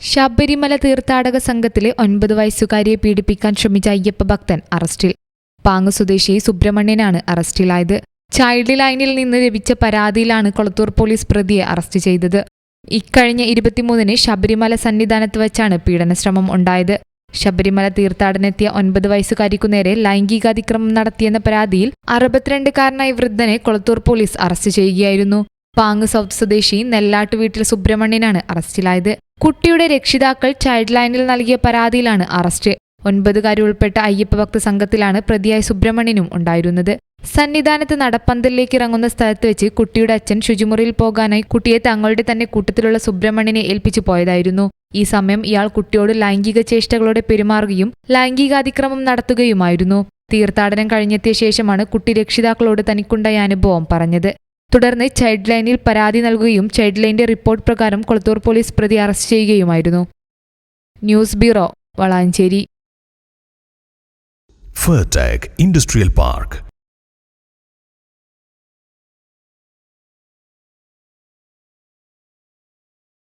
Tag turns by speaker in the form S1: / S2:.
S1: ശബരിമല തീർത്ഥാടക സംഘത്തിലെ ഒൻപത് വയസ്സുകാരിയെ പീഡിപ്പിക്കാൻ ശ്രമിച്ച അയ്യപ്പ ഭക്തൻ അറസ്റ്റിൽ. പാങ്ങ് സ്വദേശി സുബ്രഹ്മണ്യനാണ് അറസ്റ്റിലായത്. ചൈൽഡ് ലൈനിൽ നിന്ന് ലഭിച്ച പരാതിയിലാണ് കൊളത്തൂർ പോലീസ് പ്രതിയെ അറസ്റ്റ് ചെയ്തത്. ഇക്കഴിഞ്ഞ ഇരുപത്തിമൂന്നിന് ശബരിമല സന്നിധാനത്ത് വച്ചാണ് പീഡനശ്രമം ഉണ്ടായത്. ശബരിമല തീർത്ഥാടനെത്തിയ ഒൻപത് വയസ്സുകാരിക്കു നേരെ ലൈംഗികാതിക്രമം നടത്തിയെന്ന പരാതിയിൽ അറുപത്തിരണ്ടുകാരനായ വൃദ്ധനെ കൊളത്തൂർ പോലീസ് അറസ്റ്റ് ചെയ്യുകയായിരുന്നു. പാങ് സൗത്ത് സ്വദേശി നെല്ലാട്ട് വീട്ടിൽ സുബ്രഹ്മണ്യനാണ് അറസ്റ്റിലായത്. കുട്ടിയുടെ രക്ഷിതാക്കൾ ചൈൽഡ് ലൈനിൽ നൽകിയ പരാതിയിലാണ് അറസ്റ്റ്. ഒൻപതുകാരി ഉൾപ്പെട്ട അയ്യപ്പ ഭക്ത സംഘത്തിലാണ് പ്രതിയായ സുബ്രഹ്മണ്യനും ഉണ്ടായിരുന്നത്. സന്നിധാനത്ത് നടപ്പന്തലിലേക്ക് ഇറങ്ങുന്ന സ്ഥലത്ത് വെച്ച് കുട്ടിയുടെ അച്ഛൻ ശുചിമുറിയിൽ പോകാനായി കുട്ടിയെ തങ്ങളുടെ തന്നെ കൂട്ടത്തിലുള്ള സുബ്രഹ്മണ്യനെ ഏൽപ്പിച്ചു പോയതായിരുന്നു. ഈ സമയം ഇയാൾ കുട്ടിയോട് ലൈംഗിക ചേഷ്ടകളോടെ പെരുമാറുകയും ലൈംഗികാതിക്രമം നടത്തുകയുമായിരുന്നു. തീർത്ഥാടനം കഴിഞ്ഞെത്തിയ ശേഷമാണ് കുട്ടി രക്ഷിതാക്കളോട് തനിക്കുണ്ടായ അനുഭവം പറഞ്ഞത്. തുടർന്ന് ചൈൽഡ് ലൈനിൽ പരാതി നൽകുകയും ചൈൽഡ് ലൈനിന്റെ റിപ്പോർട്ട് പ്രകാരം കൊളത്തൂർ പോലീസ് പ്രതി arrest ചെയ്യുകയുമായിരുന്നു. News bureau Valanchery.
S2: Fertech industrial Park.